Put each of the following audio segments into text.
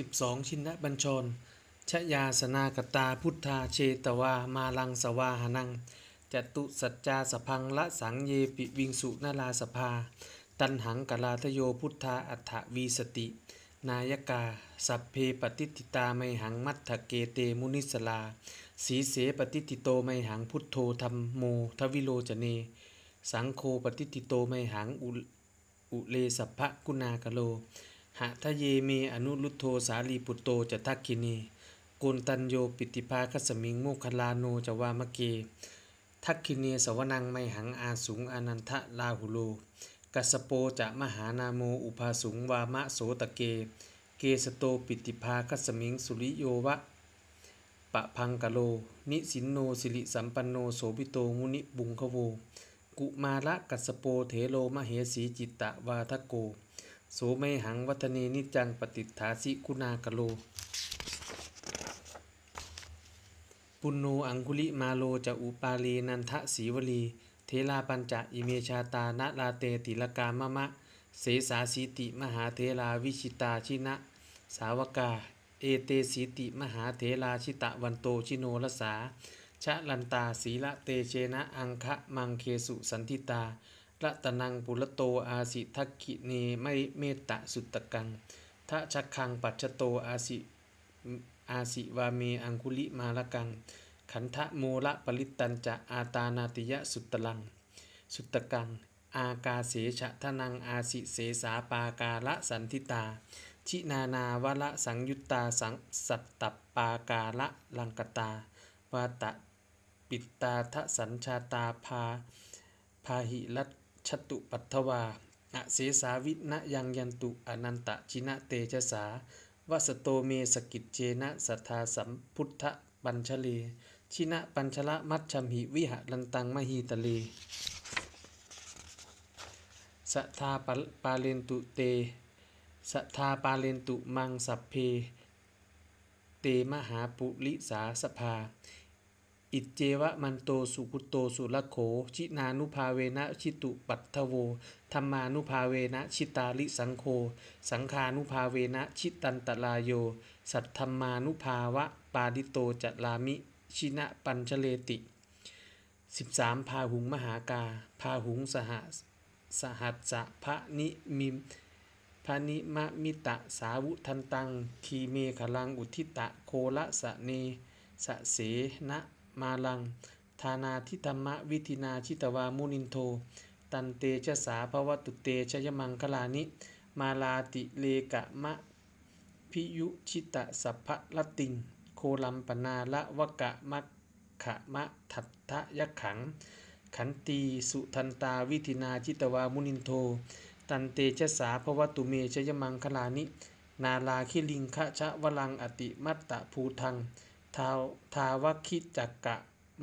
12 ชินบัญชร ชยาสนากตาพุทธาเชตวา มาลังสวาหนัง จตุสัจจาสพังละสังเยปิวิงสุนาลาสภา ตันหังกลาทโยพุทธาอัฏฐวีสติ นายกา สัพเพปฏิติตาไมหังมัทธเกเตมุนิสลา สีเสปฏิติโตไมหังพุทโธธรรมโมทวิโลจเน สังโฆปฏิติโตไมหังอุอุเลสัพพะกุณากโล หะทะเยเมอนุลุทโธสาลีปุตโตจะทักคินีโกนตัญโยปิติภาคสมิงโมคคลาโนจะวามะเก ทักคิเนสวนังไมหังอาสุงอนันทะลาหุโล กัสโปจะมหานาโมอุภาสุงวามะโสตะเก เกสโตปิติภาคสมิงสุริโยวะปะพังกะโล นิสินโนสิริสัมปันโนโสภิโตมุนิบุงคโว กุมาระกัสสโปเถโลมเหสีจิตตะวาทโก โสไมหังวัฒเนนิจังปฏิฐาสิกุณากโล ปุณโนอังคุลิมาโลจะอุปาลีนันทะสีวลี เทลาปัญจะอิเมชาตานะลาเตติลกามะมะ เสสาสีติมหาเทลาวิชิตาชินะ สาวกา เอเตสีติมหาเทลาชิตะวันโตชิโนรสาชะลันตาศีละเตเชนะอังคะมังเคสุสันทิตา รัตนังปุรโตอาสิทักขิเนไม่เมตตะสุตตะกังทะชักคังปัจจโตอาสิอาสิวาเมอังคุลิมาละกัง ขันธะโมละปริตันจะอาตานาติยะสุตตลัง สุตตะกัง อากาเสฉะทนังอาสิเสสาปากาละสันทิตา ชินานาวละสังยุตตาสังสัตตปปากาละลังกตาวาตะปิตาทะสัญชาตาพาพาหิรั ชตุปัทวาอเสสาวินะยังยันตุอนันตะชินะเตชะสาวสโตเมสกิจเจนะสัทธาสัมพุทธปัญชเล ชินะปัญชละมัชชมหิวิหะลันตังมหีตะเลสัทธาปะปาเลนตุเตสัทธาปาเลนตุมังสัพเพ เตมหาปุริสาสภา อิจเจวะมันโตสุกุโตสุลโข ชินานุภาเวนะชิตุปัตถโวธรรมานุภาเวนะชิตาลิสังโฆสังฆานุภาเวนะชิตันตลายโย สัทธรรมานุภาวะ ปาดิโตจัตลามิ ชินะปัญชเลติ 13 พาหุงมหากา พาหุงสหสหัสสะพระนิมิมพระนิมะมิตะสาวุทันตัง ทีเมขลังอุทิตะโคละสะเนสะเสนะ มาลัง ธานาทิธรรมะวิธินาชิตวามุนินโท ตันเตชะสาภวตุเตชยมังคลานิ มาลาติเลกะมะ พิยุชิตะสัพพะละติง โคลัมปนาละวกะมัคขะมะทัตทะยะขัง ขันตีสุทันตาวิธินาจิตวามุนินโท ตันเตชะสาภวตุเมชยมังคลานิ นาลาคิลิงคะชะวลังอติมัตตะภูทัง ทาวทาวคิจักกะ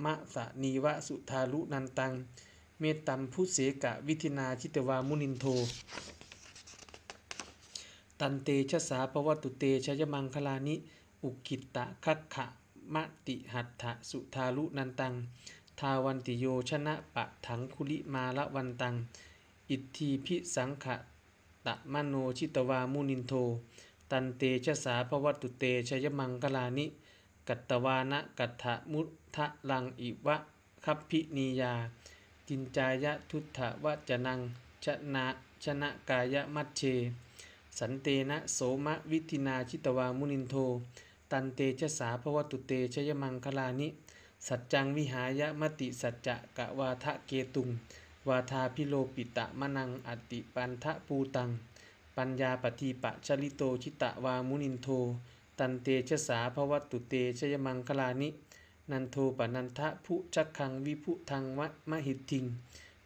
มะสะนีวะสุทาลุนันตัง เมตตัมพุเสกะวิธินาจิตวามุนินโท ตันเตชะสาภวตุเตชยมังคลานิ อุกิตตะคัคขะมะติหัตถะสุทาลุนันตัง ทาวันติโยชนะปะถังคุลิมาละวันตัง อิทธีพิสังขะตะมโนชิตวามุนินโท ตันเตชะสาภวตุเตชยมังคลานิ กัตตวานะกัตถะมุทะลังอิวะคัพพินียาจินจายะทุตถวจนังชนะชนะกายะมัชเช สันเตนะโสมะวิธินาชิตวามุนินโท ตันเตชะสาภวตุเตชยมังคลานิ สัจจังวิหายะมติสัจจะกะวาทะเกตุง วาทาพิโลปิตะมะนังอติปันทะปูตัง ปัญญาปฏิปะชลิโตชิตะวามุนินโท ตันเตชะสาภวตุเตชยมังคลานิ นันโทปนันทะผู้ชักคังวิพุทังวะมหิตทิง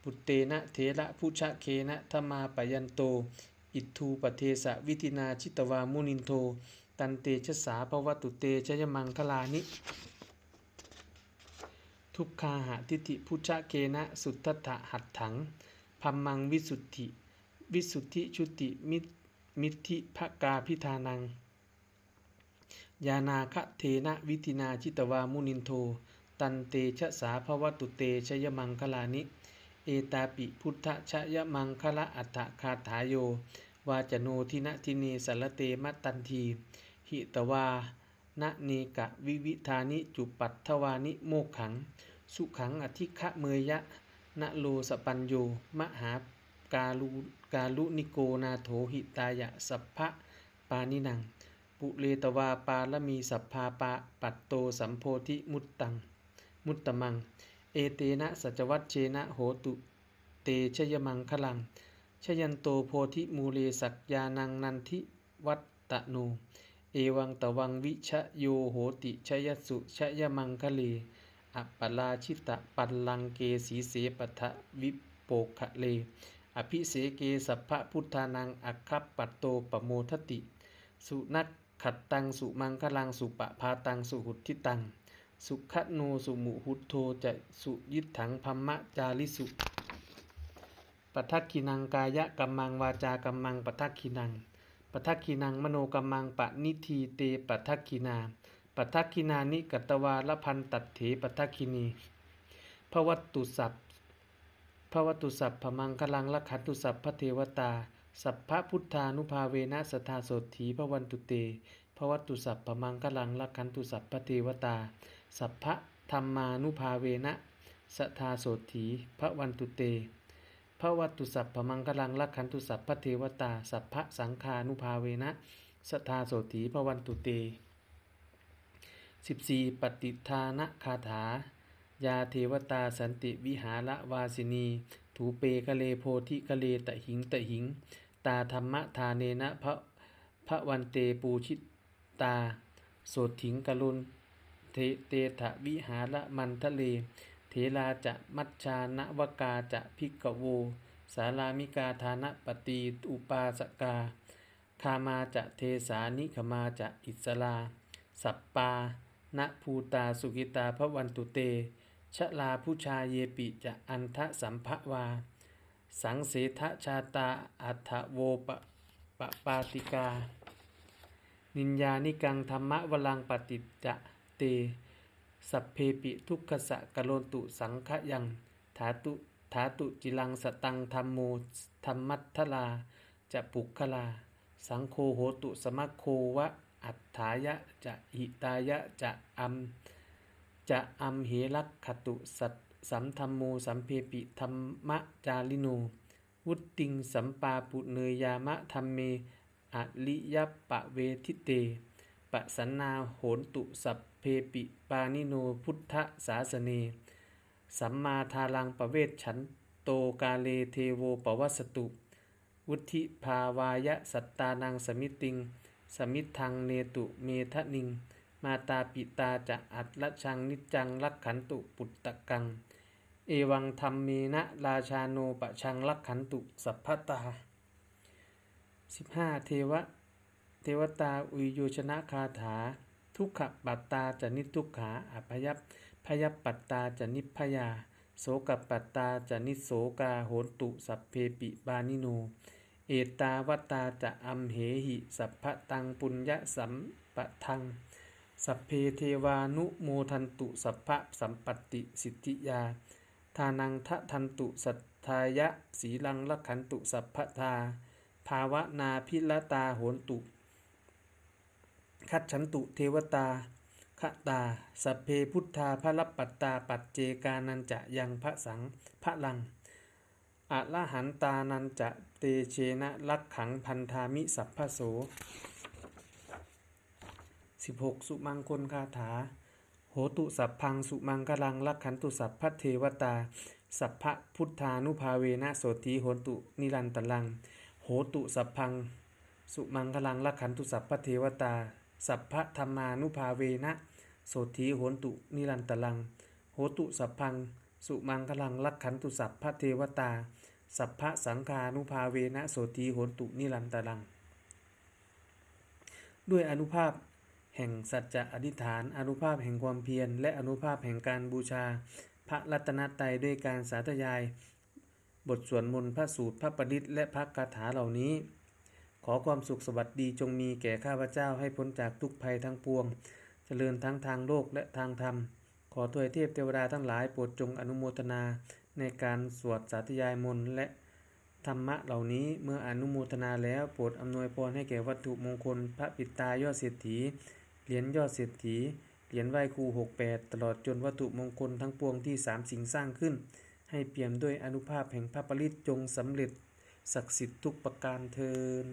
ปุตเตนะเทระผู้ชะเคนะธมาปยันโต อิทูปเทสะวิธินาชิตวามุนินโท ตันเตชะสาภวตุเตชยมังคลานิ ทุกขาหะทิฏฐิพุชะเกนะสุตตะหัตถังพัมมังวิสุทธิ วิสุทธิชุติมิมิทธิภกาพิธานัง ยานาคะเทนะวิธินาจิตวามุนินโท ตันเตชะสาภวตุเตชยมังคลานิ เอตาปิพุทธชยมังคละอัฏฐคาถาโยวาจโนทินะทิเนสารเตมะตันที หิตวานะเนกะวิวิธานิจุปัตถวานิโมกขัง สุขังอธิคะเมยะนะโลสปัญโยมหากาลุกาลุนิโกนาโถหิตายะสัพพะปานินัง ปุเรตวาปาละมีสัพพาปะปัตโตสัมโพธิมุตตัง มุตตมัง เอเตนะสัจวัตเชนะโหตุ เตชยมังคลัง ชยันโตโพธิมูเลสักยานังนันทิวัตตโน เอวังตวังวิชโยโหติชยสุชยมังคะเลอปปลาชิตะปัลลังเกสีเสปทะวิโปคะเล อภิเสเกสัพพะพุทธานังอัคคัปปัตโตปโมทติ สุนัก ขัดตังสุมังคลังสุปะพาตังสุหุทิตัง สุขโนสุมุหุตโธจะสุยิถังพัมมะจาริสุปัทักขินังกายะกัมมังวาจากัมมังปัทักขินังปัทักขินังมโนกัมมังปะนิทีเตปัทักขินาปัทักขินานิกัตวาละพันตัดเถปัทักขินีพระวัตตุสัพพระวัตตุสัพพมังคลังละขันตุสัพพะเทวตา สัพพะพุทธานุภาเวนะสทธาโสถีพระวันตุเตพระวัตุสัพพมังคลังละขันตุสัพพเทวตา สัพพะธรรมานุภาเวนะสทธาโสถีพระวันตุเตพระวัตุสัพพมังคลังละขันตุสัพพเทวตา สัพพะสังฆานุภาเวนะสทธาโสถีพระวันตุเต 14. ปฏิทานะคาถา ยาเทวตาสันติวิหารวาสินี ถูเปกะเลโพธิกะเลตะหิงตะหิง ตาธรรมทาเนนะพระพระวันเตปูชิตตาโสถิงกลุนเทเตถะวิหารมันทะเล เทลาจะมัชชานวกาจะพิกโว สารามิกาธานปฏิอุปาสกา คามาจะเทสานิขมาจะอิสลา สัปปาณภูตาสุกิตาพระวันตุเต ชะลาผู้ชายเยปิจะอันทะสัมภวา สังเสทชาตาอัฏฐโวปะปะปาติกา นินยานิกังธรรมะวลังปฏิจจะเต สัพเพปิทุกขสะกะโลนตุสังขยังถาตุถาตุจิลังสตังธรรมโมธรรมัทธลาจะปุกขลา สังโฆโหตุสมัคโควะอัฏฐายะจะหิตายะจะอัมจะอัมเหรักขตุสัต สัมธรรมโมสัมเพปิธรรมะจาลิโน วุตติงสัมปาปุเนยามะธรรมเมอริยปะเวทิเตปะสันนาโหนตุสัพเพปิปานิโนพุทธสาสเน สัมมาทารังประเวทฉันโตกาเลเทโวปวัสตุ วุธิภาวายะสัตตานังสมิติง สมิทังเนตุเมทะนิง มาตาปิตาจะอัตละชังนิจจังลักขันตุปุตตะกัง เอวังธรรมเมนะราชาโนปะชังลักขันตุสัพพตา 15. เทวะ เทวตาอุยโยชนะคาถา ทุกขปัตตาจะนิทุกขาอภยัพพยัพปัตตาจะนิพพยา โสกปัตตาจะนิโสกาโหนตุสัพเพปิบานิโน เอตาวตาจะอัมเหหิสัพพตังปุญญสัมปะทังสัพเพเทวานุโมทันตุสัพพะสัมปติสิทธิยา ทานังทะทันตุสัทธายะสีลังลักขันตุสัพพทา ภาวนาพิลตาโหนตุ คัดฉันตุเทวตาคตาสัพเพพุทธาพระรับปัตตาปัจเจกานันจะยังพระสังพระลังอะละหันตานันจะเตเชนะลักขังพันธามิสัพพโส16 สุมังคลคาถา โหตุสัพพังสุมังกลังลักขันตุสัพพเทวตา สัพพะพุทธานุภาเวนะโสติโหตุนิรันตลัง โหตุสัพพัง สุมังคลังลักขันตุสัพพเทวตา สัพพะธรรมานุภาเวนะโสติโหตุนิรันตลัง โหตุสัพพัง สุมังคลังลักขันตุสัพพเทวตา สัพพะสังฆานุภาเวนะโสติโหตุนิรันตลัง ด้วยอนุภาพ ห่งสัจจะอธิษฐาน อนุภาพแห่งความเพียร และอนุภาพแห่งการบูชา พระรัตนตรัยด้วยการสาธยาย บทสวดมนต์พระสูตรพระประดิษฐ์และพระคาถาเหล่านี้ ขอความสุขสวัสดีจงมีแก่ข้าพเจ้าให้พ้นจากทุกภัยทั้งปวง เจริญทั้งทางโลกและทางธรรม ขอถวยเทพเทวดาทั้งหลายโปรดจงอนุโมทนาในการสวดสาธยายมนต์และธรรมะเหล่านี้เมื่ออนุโมทนาแล้วโปรดอำนวยพรให้แก่วัตถุมงคลพระปิตายอดเศรษฐี เหรียญยอดเศรษฐี เหรียญไหว้ครู 68 ตลอดจนวัตถุมงคลทั้งปวงที่สามสิ่งสร้างขึ้น ให้เปี่ยมด้วยอนุภาพแห่งพระปริตจงสำเร็จ ศักดิ์สิทธิ์ทุกประการเทิน